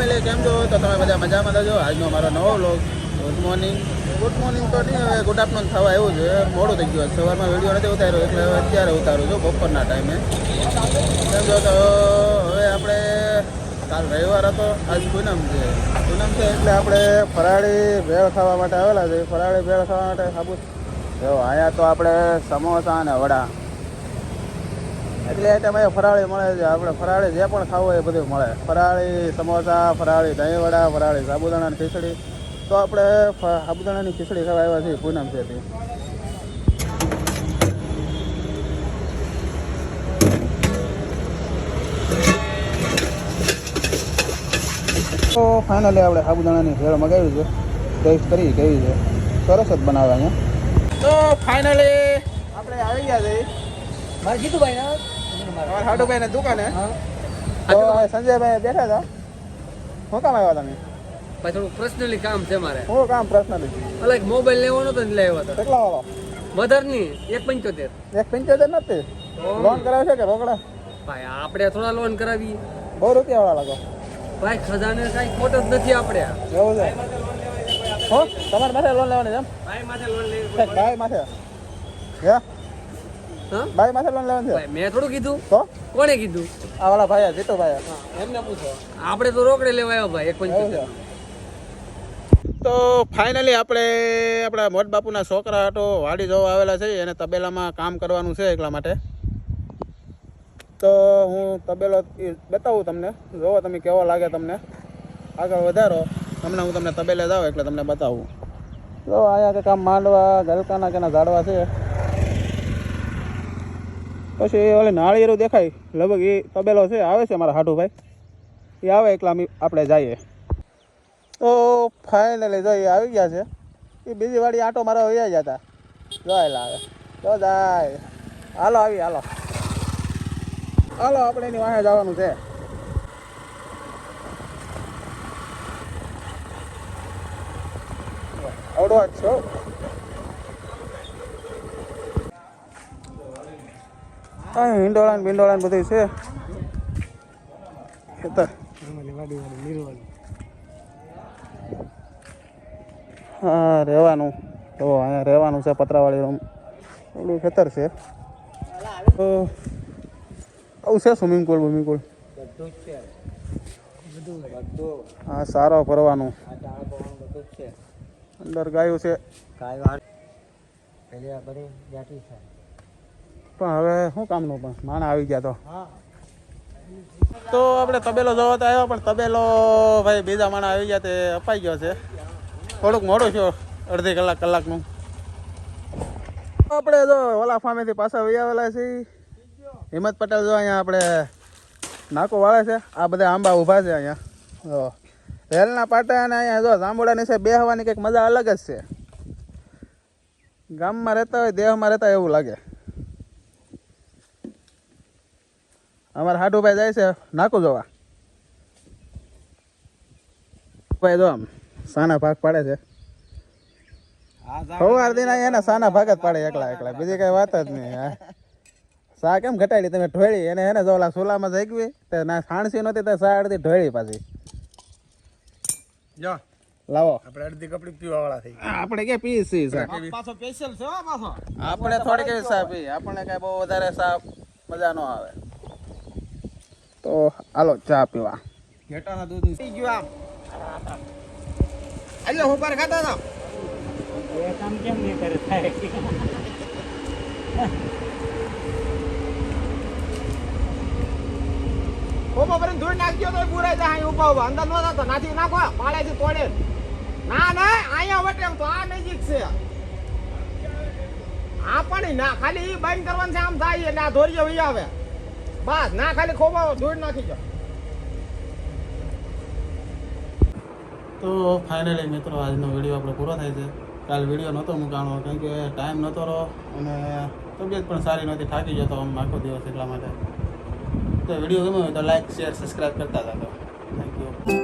Family કેમ છો? તો તમે બધા મજામાં થજો આજનો મારો નવો vlog good morning good morning તો નહીં, હવે ગુડ આફ્ટરનૂન થવા એવું છે. મોડું થઈ ગયું. સવારમાં વીડિયો નથી ઉતાર્યો, એટલે અત્યારે ઉતારું છું બપોરના ટાઈમે કેમ છો? તો હવે આપણે કાલ રવિવાર હતો. આજ પૂનમ છે. પૂનમ છે એટલે આપણે ફરાળી ભેળ ખાવા માટે આવેલા છે. ફરાળી ભેળ ખાવા માટે સાબુ જો, અહીંયા તો આપણે સમોસા અને વડા. એટલે આઈટમ અહીંયા ફરાળી મળે છે. આપણે ફરાળી જે પણ ખાવું હોય એ બધું મળે. ફરાળી સમોસા ફરાળી દહીંવડા ફરાળી સાબુદાણાની ખીચડી. તો આપણે સાબુદાણાની ખીચડી ખાવા આવ્યા છીએ પૂનમ છે તો ફાઇનલી આપણે સાબુદાણાની ભેળ મગાવી છે. ટેસ્ટ કરી કેવી છે. સરસ જ બનાવે અહીંયા. તો ફાઇનલી આપણે આવી ગયા છીએ. મારે જીતુભાઈ ના? અમારા હાડુભાઈ ની દુકાને તો સંજયભાઈ બેઠા હતા. શું કામ આવ્યા તમે? ભાઈ થોડું પર્સનલી કામ છે મારે. શું કામ પ્રશ્ન લીધું અલગ મોબાઈલ લેવાનો તો એટલે આવ્યો હતો. કેટલા વાળો? વધારે નહીં એક પંચોતેર. એક પંચોતેર નથી? લોન કરાવે છે કે રોકડા? ભાઈ આપણે થોડા લોન કરાવી બહુ રૂપિયા વાળા લાગો. ભાઈ ખજાને કઈ ખોટ જ નથી આપણે. એવું છે? હો તમારે માથે લોન લેવાની છે ભાઈ માથે લોન લેવી માથે. હે બાય માથે લોન લેવાનું છે? ભાઈ મેં થોડું કીધું. તો? કોણે કીધું? આ વાળા ભાઈ જીતો ભાઈ એમને પૂછો. આપણે તો રોકડે લેવા આવ્યો ભાઈ એક તો ફાઇનલી આપણે આપણા મોટ બાપુના છોકરા હતો વાડી જોવા આવેલા છે એને તબેલામાં કામ કરવાનું છે એટલા માટે. તો હું તબેલો બતાવું તમને. જોવો તમે કેવો લાગે તમને. આગળ વધારો. તમને હું તમને તબેલે જાઉં એટલે તમને બતાવું. જો અહીંયા કામ માંડવા ગલકાના કેના ઝાડવા છે. પછી ઓલે નાળિયેરું દેખાય. લગભગ એ તબેલો છે, આવે છે મારા હાટુભાઈ. એ આવે એકલા આપણે જઈએ. તો ફાઇનલી જો આવી ગયા છે. એ બીજી વાડી આટો મારા વૈયા ગયા હતા જોયેલા આવે. તો જાય. હાલો આવી, હાલો. હાલો, આપણે એની વાહે જવાનું છે. આવડો જ છો. અહીં હિંડોળા ને બિંડોળા ને બધું છે. ખેતર હા, રહેવાનું. તો અહીંયા રહેવાનું છે પતરાવાળી રૂમ ઓલું ખેતર છે. તો આવું છે સ્વિમિંગ પુલ સ્વિમિંગ પુલ. હા, સારો ફરવાનું અંદર ગાયું છે. પણ હવે શું કામનું પણ? માણા આવી ગયા તો. તો આપણે તબેલો જોવા તો આવ્યો, પણ તબેલો ભાઈ બીજા માણા આવી ગયા તે અપાઈ ગયો છે. થોડુંક મોડું છે અડધી કલાક કલાકનું. આપણે જો ઓલા ફામેથી પાછા વહી આવેલા છે હિંમત પટેલ જો અહીંયા આપણે નાકો વાળે છે. આ બધા આંબા ઊભા છે અહીંયા. રેલના પાટા અને અહીંયા જો જાંબુડા છે બેહવાની કંઈક મજા અલગ જ છે. ગામમાં રહેતા હોય, દેહમાં રહેતા એવું લાગે. અમારા હાડુભાઈ જાય છે નાકું જોવા. ભાઈ જો આમ સાના ભાગ પાડે છે. સવાર દિન એના સાના ભાગ જ પાડે એકલા એકલા. બીજી કઈ વાત જ નહીં હા. સા કેમ ઘટાડી તમે ઢોળી એને એને જો ઓલા સોલામાં જાગવી તે ના સાણસી નહોતી તો સા અડધી ઢોળી પાછી. જો. લાવો. આપણે અડધી કપડી પીવા વાળા થઈ આપણે કે પી સી પાછો સ્પેશિયલ છે પાછો. આપણે થોડી કેવી સા પી આપણે કઈ બહુ વધારે સા મજા ન આવે. તો હાલો ચા પીવા. ઘેટાના દૂધ થઈ ગયું આમ. એટલે હું પર ખાતા હતા. ઓમો પર ધૂળ નાખ્યો તો પૂરા જાય અહીં ઊભા ઊભા. અંદર નો તો નાથી નાખો છે તોડે. ના ના અહીંયા વટે તો આ નજીક છે. આ પણ ના ખાલી ઈ બંધ કરવાનું છે આમ થાય એટલે આ ધોરીએ વહી આવે. બસ, ના ખાલી ખોબો ધૂળ નાખી જાઓ. તો ફાઇનલી મિત્રો, આજનો વીડિયો આપણો પૂરો થાય છે. કાલ વીડિયો નહોતો મૂકાણો, કારણ કે ટાઈમ નહોતો રહો અને તબિયત પણ સારી નહોતી, થાકી જતો આમ આખો દિવસ એટલા માટે. તો વીડિયો ગમ્યો હોય તો લાઈક શેર સબસ્ક્રાઈબ કરતા હતા થેન્ક યુ